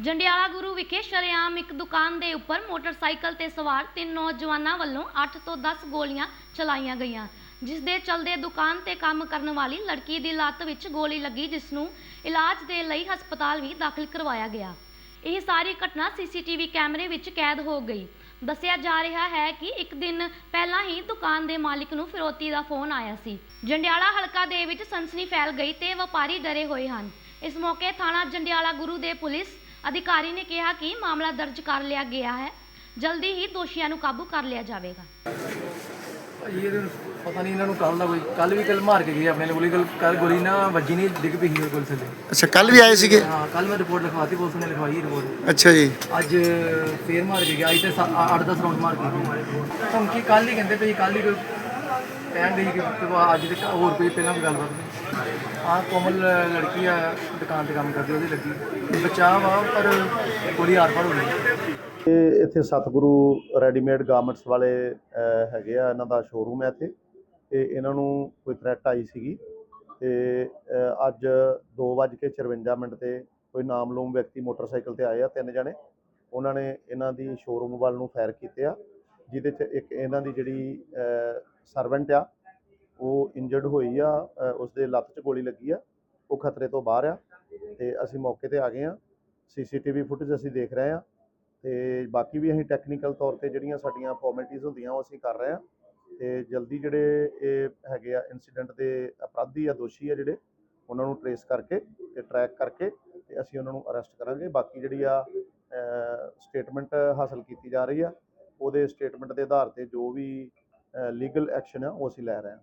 ਜੰਡਿਆਲਾ ਗੁਰੂ ਵਿਖੇ ਸ਼ਰੇਆਮ ਇੱਕ ਦੁਕਾਨ ਦੇ ਉੱਪਰ ਮੋਟਰਸਾਈਕਲ ਤੇ ਸਵਾਰ ਤਿੰਨ ਨੌਜਵਾਨਾਂ ਵੱਲੋਂ 8 ਤੋਂ 10 ਗੋਲੀਆਂ ਚਲਾਈਆਂ ਗਈਆਂ, ਜਿਸ ਦੇ ਚਲਦੇ ਦੁਕਾਨ ਤੇ ਕੰਮ ਕਰਨ ਵਾਲੀ ਲੜਕੀ ਦੀ ਲੱਤ ਵਿੱਚ ਗੋਲੀ ਲੱਗੀ, ਜਿਸ ਨੂੰ ਇਲਾਜ ਦੇ ਲਈ ਹਸਪਤਾਲ ਵੀ ਦਾਖਲ ਕਰਵਾਇਆ ਗਿਆ। ਇਹ ਸਾਰੀ ਘਟਨਾ ਸੀਸੀਟੀਵੀ ਕੈਮਰੇ ਵਿੱਚ ਕੈਦ ਹੋ ਗਈ। ਦੱਸਿਆ ਜਾ ਰਿਹਾ ਹੈ ਕਿ ਇੱਕ ਦਿਨ ਪਹਿਲਾਂ ਹੀ ਦੁਕਾਨ ਦੇ ਮਾਲਕ ਨੂੰ ਫਿਰੋਤੀ ਦਾ ਫੋਨ ਆਇਆ ਸੀ। ਜੰਡਿਆਲਾ ਹਲਕਾ ਦੇ ਵਿੱਚ ਸਨਸਨੀ ਫੈਲ ਗਈ ਤੇ ਵਪਾਰੀ ਡਰੇ ਹੋਏ ਹਨ। ਇਸ ਮੌਕੇ ਥਾਣਾ ਜੰਡਿਆਲਾ ਗੁਰੂ ਦੇ ਪੁਲਿਸ ਅਧਿਕਾਰੀ ਨੇ ਕਿਹਾ ਕਿ ਮਾਮਲਾ ਦਰਜ ਕਰ ਲਿਆ ਗਿਆ ਹੈ। ਜਲਦੀ ਹੀ ਦੋਸ਼ੀਆਂ ਨੂੰ ਕਾਬੂ ਕਰ ਲਿਆ ਜਾਵੇਗਾ। ਭਾਜੀ ਇਹ ਪਤਾ ਨਹੀਂ ਇਹਨਾਂ ਨੂੰ ਕੱਲ ਦਾ ਕੋਈ ਕੱਲ ਵੀ ਕੱਲ ਮਾਰ ਕੇ ਗਏ ਆਪਣੇ ਗੋਲੀ ਕੱਲ ਕੱਲ ਗੋਲੀ ਨਾ ਵੱਜੀ ਨਹੀਂ ਡਿੱਗ ਪਈ ਸੀ ਉਹ ਗੋਲੀ ਥੱਲੇ। ਅੱਛਾ ਕੱਲ ਵੀ ਆਏ ਸੀਗੇ? ਹਾਂ ਕੱਲ ਮੈਂ ਰਿਪੋਰਟ ਲਿਖਵਾਤੀ ਪੁਲਿਸ ਨੇ ਲਿਖਵਾਈ ਰਿਪੋਰਟ ਅੱਛਾ ਜੀ। ਅੱਜ ਫੇਰ ਮਾਰ ਕੇ ਗਿਆ ਅੱਜ ਤੇ 8-10 ਰਾਉਂਡ ਮਾਰ ਕੇ ਗਏ ਧਮਕੀ ਕੱਲ ਹੀ ਕਹਿੰਦੇ ਪਈ ਕੱਲ ਹੀ ਕੋਈ ਕਹਿਣ ਡਈ ਕਿ ਅੱਜ ਤੇ ਹੋਰ ਕੋਈ ਪਹਿਲਾਂ ਵੀ ਗੱਲਬਾਤ ਨਹੀਂ ਆਹ ਕੋਮਲ ਲੜਕੀ ਆ ਦੁਕਾਨ ਤੇ ਕੰਮ ਕਰਦੀ ਉਹਦੀ ਲੱਗੀ। ਬਚਾਅ ਵਾ ਪਰ ਗੋਲੀ ਆਰ ਪਾਰ ਹੋ ਗਈ ਇਹ ਇੱਥੇ ਸਤਿਗੁਰੂ ਰੈਡੀਮੇਡ ਗਾਰਮੈਂਟਸ ਵਾਲੇ ਹੈਗੇ ਆ ਇਹਨਾਂ ਦਾ ਸ਼ੋਰੂਮ ਹੈ ਇੱਥੇ। ਤੇ ਇਹਨਾਂ ਨੂੰ ਕੋਈ ਥ੍ਰੈਟ ਆਈ ਸੀਗੀ। ਤੇ ਅਹ, ਅੱਜ 2:54 ਮਿੰਟ ਤੇ ਕੋਈ ਨਾਮਲੂਮ ਵਿਅਕਤੀ ਮੋਟਰਸਾਈਕਲ ਤੇ ਆਏ ਆ ਤਿੰਨ ਜਣੇ। ਉਹਨਾਂ ਨੇ ਇਹਨਾਂ ਦੀ ਸ਼ੋਰੂਮ ਵੱਲ ਨੂੰ ਫਾਇਰ ਕੀਤੇ ਆ। ਜਿਹਦੇ ਚ ਇੱਕ ਇਹਨਾਂ ਦੀ ਜਿਹੜੀ ਸਰਵੈਂਟ ਆ ਉਹ ਇੰਜਰਡ ਹੋਈ ਆ ਅਹ, ਉਸਦੇ ਲੱਤ 'ਚ ਗੋਲੀ ਲੱਗੀ ਆ ਉਹ ਖਤਰੇ ਤੋਂ ਬਾਹਰ ਆ ਤੇ ਅਸੀਂ ਮੌਕੇ ਤੇ ਆ ਗਏ ਆ ਸੀਸੀਟੀਵੀ ਫੁਟੇਜ ਅਸੀਂ ਦੇਖ ਰਹੇ ਆ ਤੇ ਬਾਕੀ ਵੀ ਅਸੀਂ ਟੈਕਨੀਕਲ ਤੌਰ ਤੇ ਜਿਹੜੀਆਂ ਸਾਡੀਆਂ ਫਾਰਮੈਲਿਟੀਆਂ ਹੁੰਦੀਆਂ ਉਹ ਅਸੀਂ ਕਰ ਰਹੇ ਹਾਂ ਤੇ ਜਲਦੀ ਜਿਹੜੇ ਇਹ ਹੈਗੇ ਆ ਇਨਸੀਡੈਂਟ ਦੇ ਅਪਰਾਧੀ ਆ ਦੋਸ਼ੀ ਆ ਜਿਹੜੇ ਉਹਨਾਂ ਨੂੰ ਟਰੇਸ ਕਰਕੇ ਤੇ ਟਰੈਕ ਕਰਕੇ ਤੇ ਅਸੀਂ ਉਹਨਾਂ ਨੂੰ ਅਰੈਸਟ ਕਰਾਂਗੇ। ਬਾਕੀ ਜਿਹੜੀ ਆ ਸਟੇਟਮੈਂਟ ਹਾਸਲ ਕੀਤੀ ਜਾ ਰਹੀ ਆ ਉਹਦੇ ਸਟੇਟਮੈਂਟ ਦੇ ਆਧਾਰ ਤੇ ਜੋ ਵੀ ਲੀਗਲ ਐਕਸ਼ਨ ਆ, ਉਹ ਅਸੀਂ ਲੈ ਰਹੇ ਹਾਂ।